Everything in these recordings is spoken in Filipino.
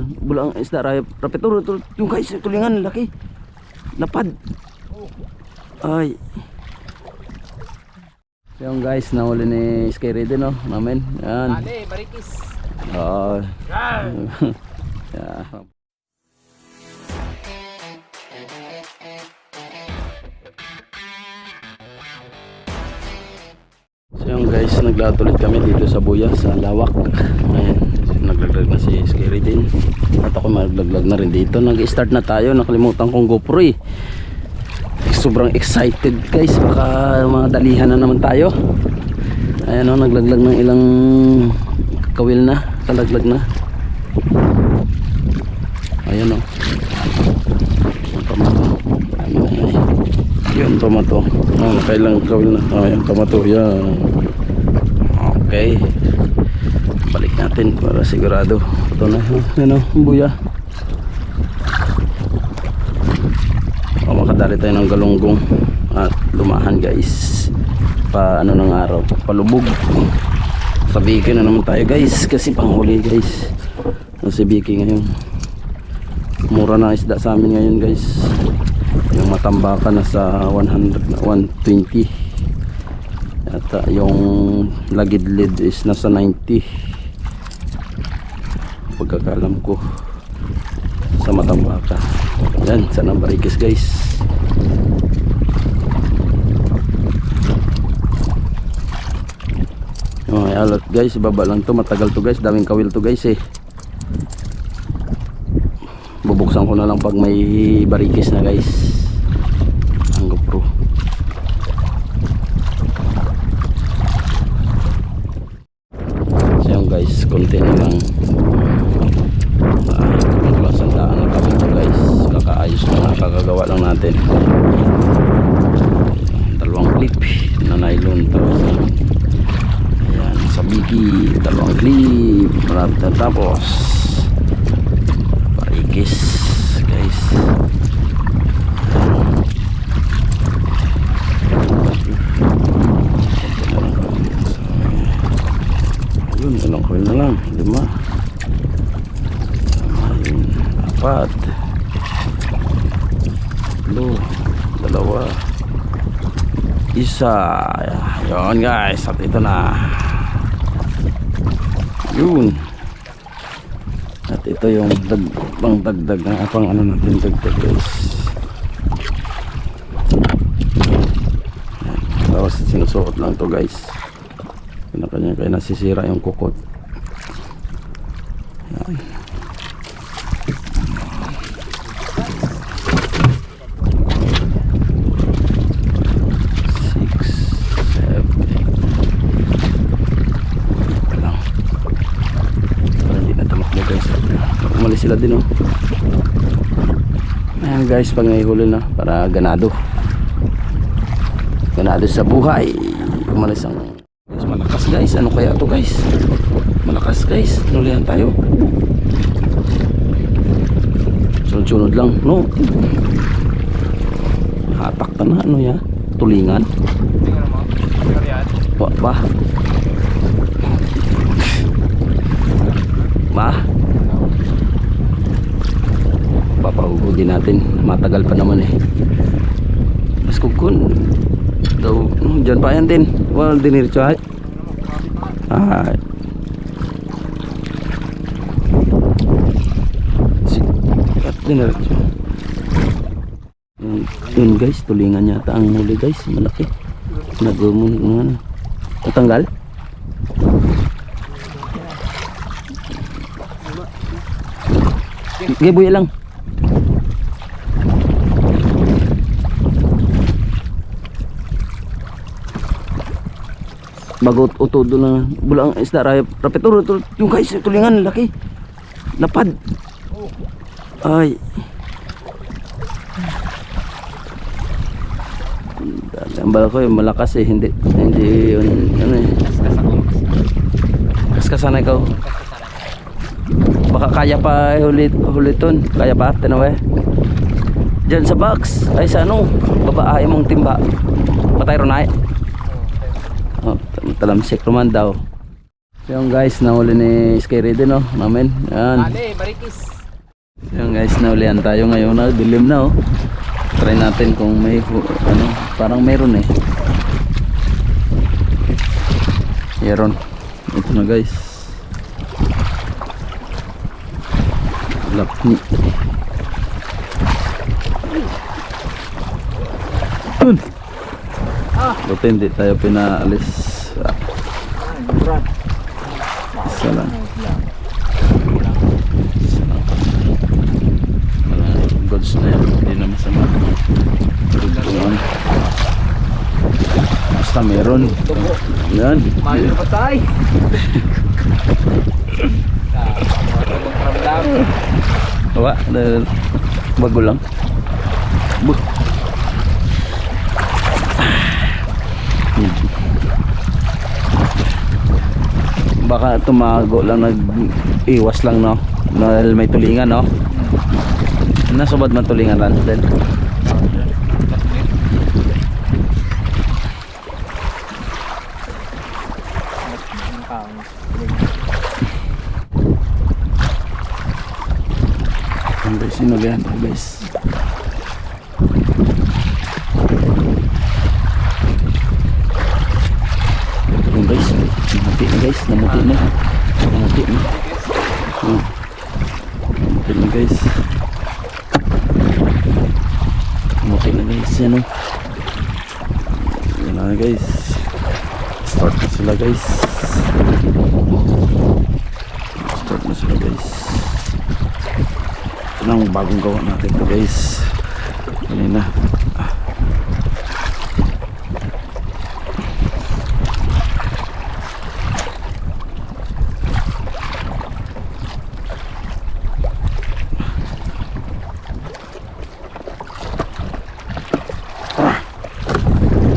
na bulang isda raya rapeturo tul yung guys tulingan laki. Lapad. Ay. Yung guys nahuli ni Scary din oh namin. Yan. Ale, barikis. oh Yan. yeah. So yung guys, naglaot ulit kami dito sa Buya, sa Lawak. Ayan, naglaglag na si Scary din. At ako maglaglag na rin dito. Nag-start na tayo, nakalimutan kong GoPro eh. Sobrang excited guys, baka mga dalihan na naman tayo. Ayan o, naglaglag ng ilang kawil na, kalaglag na. Ayan o. Eh. Yun, pamato. Oh, kailang kawil na. Oh, yan, pamato. Yan. Okay. Natin para sigurado. Ito na. oh, Yan o, buya. O, makadali tayo ng galunggong. At lumahan guys. Pa ano ng araw. Palubog. Sa Biki na naman tayo guys. Kasi panghuli guys. Nasa Biki ngayon. Mura na isda sa amin ngayon guys. Yung matambakan na sa 100 na 120. At uh, yung lagid-lid is nasa 90. Pagkakalam ko sa matambaka. Yan, sa Nambarikis guys. Oh, ay alot guys, baba lang to, matagal to guys, daming kawil to guys eh. Bubuksan ko na lang pag may barikis na guys. Ang GoPro. So yun guys, konti na lang. Ah, maglasandaan na kami to guys. Kakaayos na lang, kakagawa lang natin. Dalawang clip na nylon tapos Ayan, biki, dalawang clip. Marami na tapos. Parikis, guys. Ayun, ilang coil na lang. Lima. Ayun, apat. Tatlo. Dalawa. Isa. Yun guys, at ito na. Yun. At ito yung dag, pang dagdag na pang ano natin dagdag guys. Tapos sinusuot lang to guys. Pinakanya kaya nasisira yung kukot. Yan. Six, seven, eight. Wait lang. Para hindi na tumakbo guys. Umalis sila din oh. Ayan guys, pag nahihuli na para ganado. Ganado sa buhay. Umalis ang guys, malakas guys. Ano kaya to guys? Malakas guys. Nulihan tayo. Sunod-sunod lang, no? Hatak na, ano ya? Tulingan. Kariyan. Ba, ba? Papahugugin natin. Matagal pa naman eh. Mas kukun. Daw, no, dyan pa yan din. Well, diniritso ay. Ay. Sikat diniritso. Yun, guys, tulingan yata ang huli guys. Malaki. Nagumon, ano. Natanggal? Sige, buya lang. Bago utodo na bulang isda raya rapeturo tul yung guys tulingan laki. Lapad. Ay. Ang bala ko yung malakas eh hindi hindi yun ano eh. Kaskas ako. kaskasan ikaw. Baka kaya pa hulit huliton kaya pa tinawa Diyan sa box. Ay sa ano? Babae mong timba. Patay ron ay. Oh, talamsik naman daw Yung guys, nahuli ni Sky Ready no, namin. Yan. Dali, marikis. Yung guys, nahulihan tayo ngayon na dilim na oh. Try natin kung may ano, parang meron eh. Meron. Ito na guys. Lapni. Yun. Ah. Buti hindi tayo pinaalis. Ah, Brad. Isa lang. Mga goods na yan. Hindi na masama. Tugtungan. Basta meron. Yan. Mayo pa tayo. Ah, mga ramdam. Wa, dahil bago lang. Buh. Baka tumago lang nag-iwas lang no. Dahil may tulingan no. Nasubad man tulingan ran din. Sino yan guys? Yung guys, namuti na guys, namuti na. Namuti na. Namuti na guys. Namuti na guys, yan o. Yan na guys. Start na sila guys. Start na sila guys. Ito ang bagong gawa natin to guys. Kanina. Ah.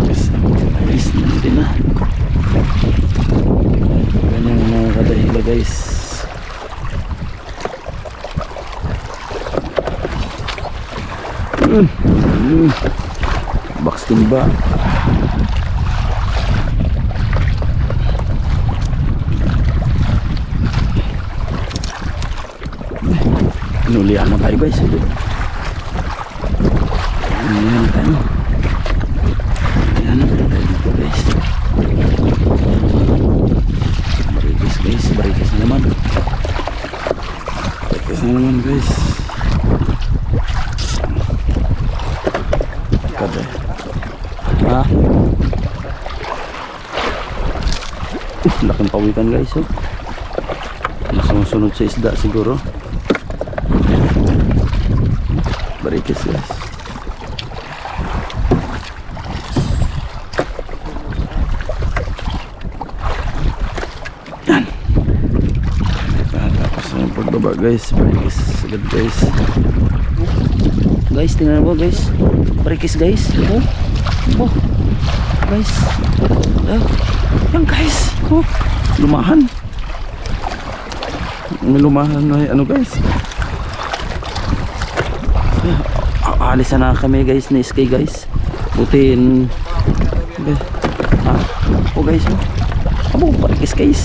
Guys, guys, hindi na. Ganyan ang mga kadahila guys. Yun. Yun. Box timba. Inulihan mo tayo guys. Inulihan tayo. Inulihan tayo dito guys. Barikis guys. Barikis na naman. Barikis na naman guys. Kabe. Ha? Uh, laking pawikan guys oh. Sumusunod sa isda siguro. Barikis guys. Yan. Tapos na yung pagbaba guys. Barikis agad guys. Guys, tingnan mo guys. Barikis guys. Oh. Oh. Guys. Ah. Yan guys. Oh. Lumahan. May lumahan na ano guys. Ah, Alis na kami guys ni Sky guys. Butin. Guys. Ah. Oh guys. Oh. Abo, barikis guys.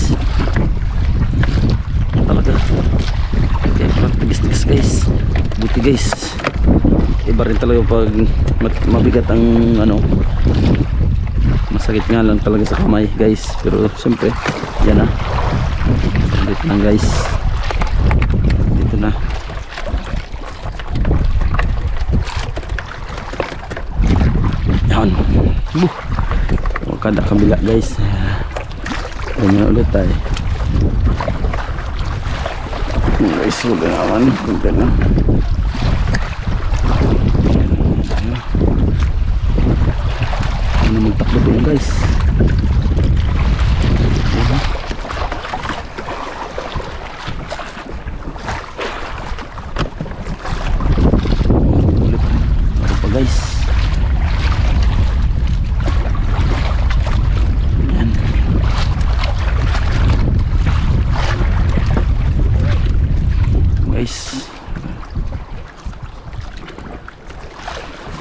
Talaga. Kaya parang tigis-tigis guys. Buti guys iba rin talaga pag mat- mabigat ang ano masakit nga lang talaga sa kamay guys. Pero siyempre yan na. Dito lang guys. Dito na. Yan. Buh. O, kada kabila guys. Ganyan ulit tayo guys huwag na naman huwag na ano magtakbo doon guys Diba? ano guys guys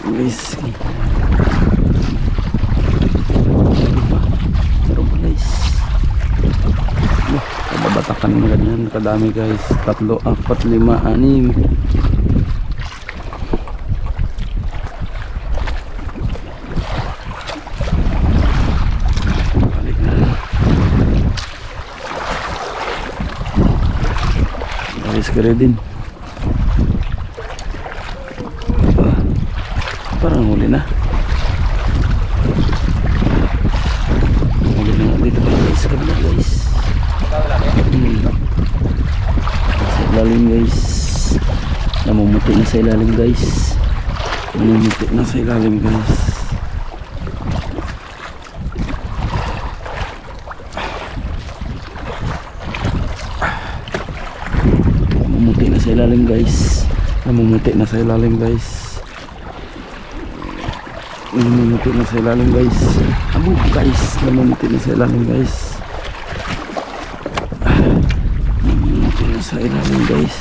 guys meron pa guys Wah. Takan mo ganyan, kadami guys. Tatlo, apat, lima, anim. Alis ka din. Ah, Parang. Huli na nga dito pala guys. Sa kabila guys. Hmm. Sa ilalim guys. Namumuti na sa ilalim guys. Namumuti na sa ilalim guys. Namumuti na sa ilalim guys. Namumuti na sa ilalim guys. Namumuti na sa ilalim guys. Abo guys. Namumuti na sa ilalim guys. Namumuti na sa ilalim guys.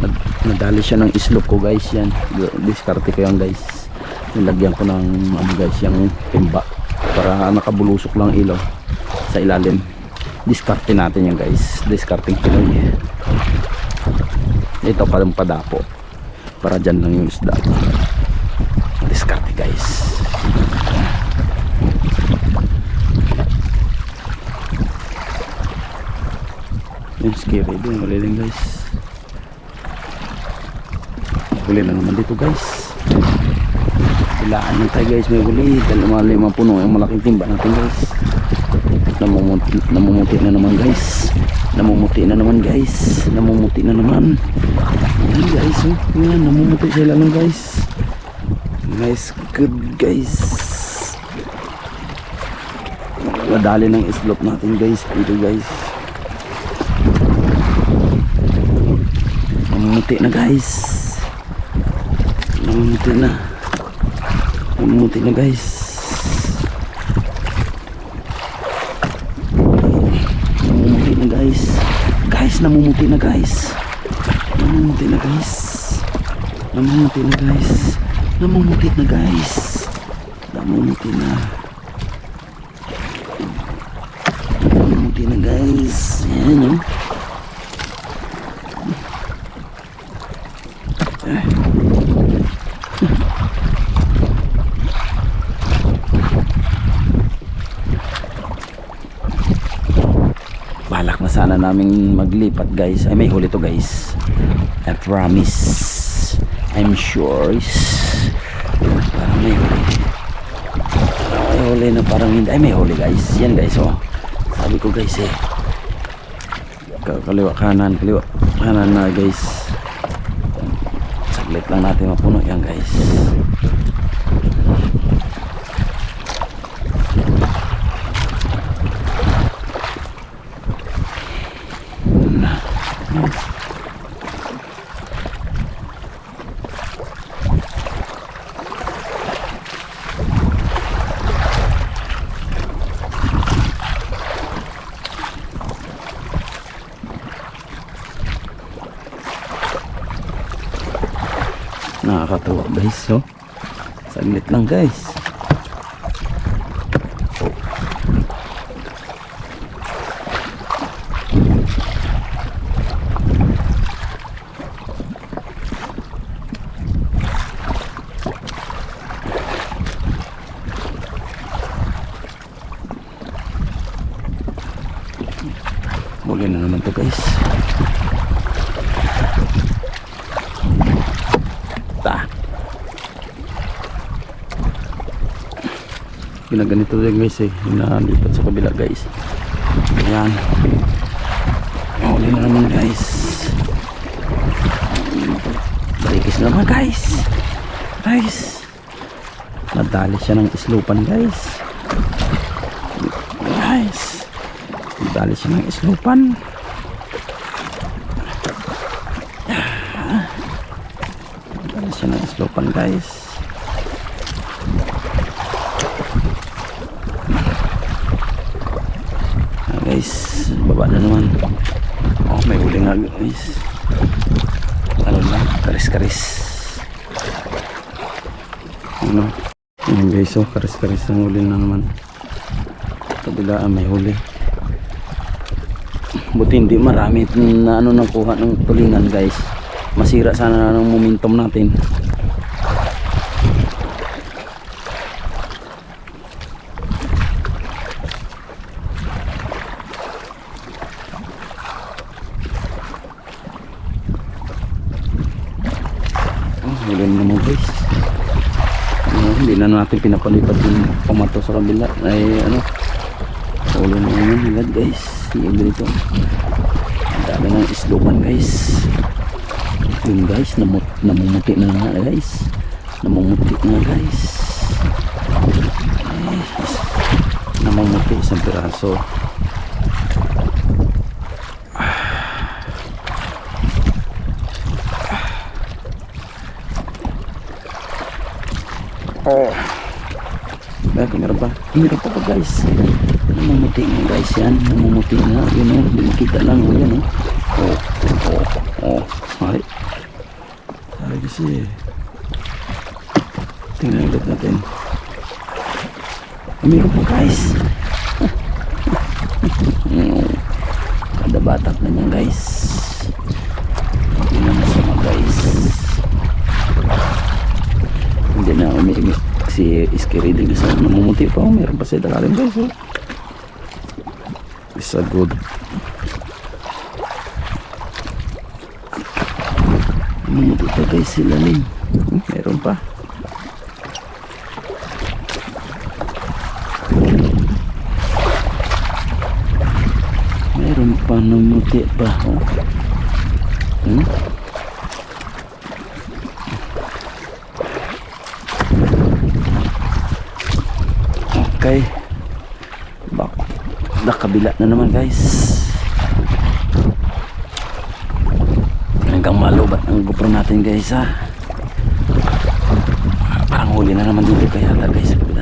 Nad- Nadali siya ng islop ko guys yan. Diskarte ko yan guys. Nilagyan ko ng ano guys yung timba para nakabulusok lang ilaw sa ilalim. Diskarte natin yan guys. Discarding Pinoy. Ito pa padapo. Para dyan lang yung isda. Diskarte guys. Yung scary din. Maliling guys. Huli na naman dito guys. Ilaan lang tayo guys. May huli. Mga lima puno. Yung malaking timba natin guys. Namumuti, namumuti na naman guys. Namumuti na naman guys. Namumuti na naman. Yan guys. Oh. Yan. Namumuti sila lang guys. Nice. Good guys. Nadali ng islop natin guys. Dito guys. Namumuti na guys. Namumuti na. Namumuti na guys. Namumuti na guys. Guys, namumuti na guys. Namumuti na guys. Namumuti na guys. Namumuti na guys. Namumuti na. Namumuti na guys. Yan balak na namin maglipat guys. Ay may huli to guys. I promise. I'm sure parang may huli. May huli na parang hindi. Ay may huli guys. Yan guys oh. Sabi ko guys eh. Ka- kaliwa kanan kaliwa kanan na guys. Saglit lang natin mapuno. Yan guys nakakatuwa guys so saglit lang guys Huli na naman to guys Ta. Ginaganito din guys eh. Inalipat sa kabila guys. Ayan. Huli na naman guys. Barikis na naman guys. Guys. Nadali siya ng islupan guys. Guys. Nadali siya ng islupan. Nadali siya ng islupan guys. Ah, guys, baba na naman. Oh, may huli nga guys. Ano na, karis-karis. Ano? Ayan guys, oh, karis-karis ang huli na naman. Kabilaan may huli. Buti hindi marami na ano nang kuha ng tulingan guys. Masira sana ng momentum natin. Huli na naman guys. Ano, hindi na natin pinapalipat yung pamato sa kabila. Ay ano, huli na naman guys. Yung dito. Ang dami ng islukan guys. Yun guys, namut namumuti na nga guys. Namumuti na guys. Guys, namumuti isang piraso. Oh. Meron, meron pa. Meron pa pa guys. Namumuti nga guys yan. Namumuti nga. Yun o. Hindi makita lang. O yan o. Oh. Oh. Oh. Ay. Kasi. Tingnan ulit natin. Meron pa guys. Kada batak na niyan guys. Hindi na masama guys. Hindi na umiimik si Iskiri din sa namumuti pa. Meron pa sila lalim guys. Oh. It's a good. Pa guys sila rin. Hmm, Meron pa. Meron pa namumuti pa. Oh. Hmm? Okay. Bak nakabila na naman guys. GoPro natin guys ha. Parang huli na naman dito kaya guys.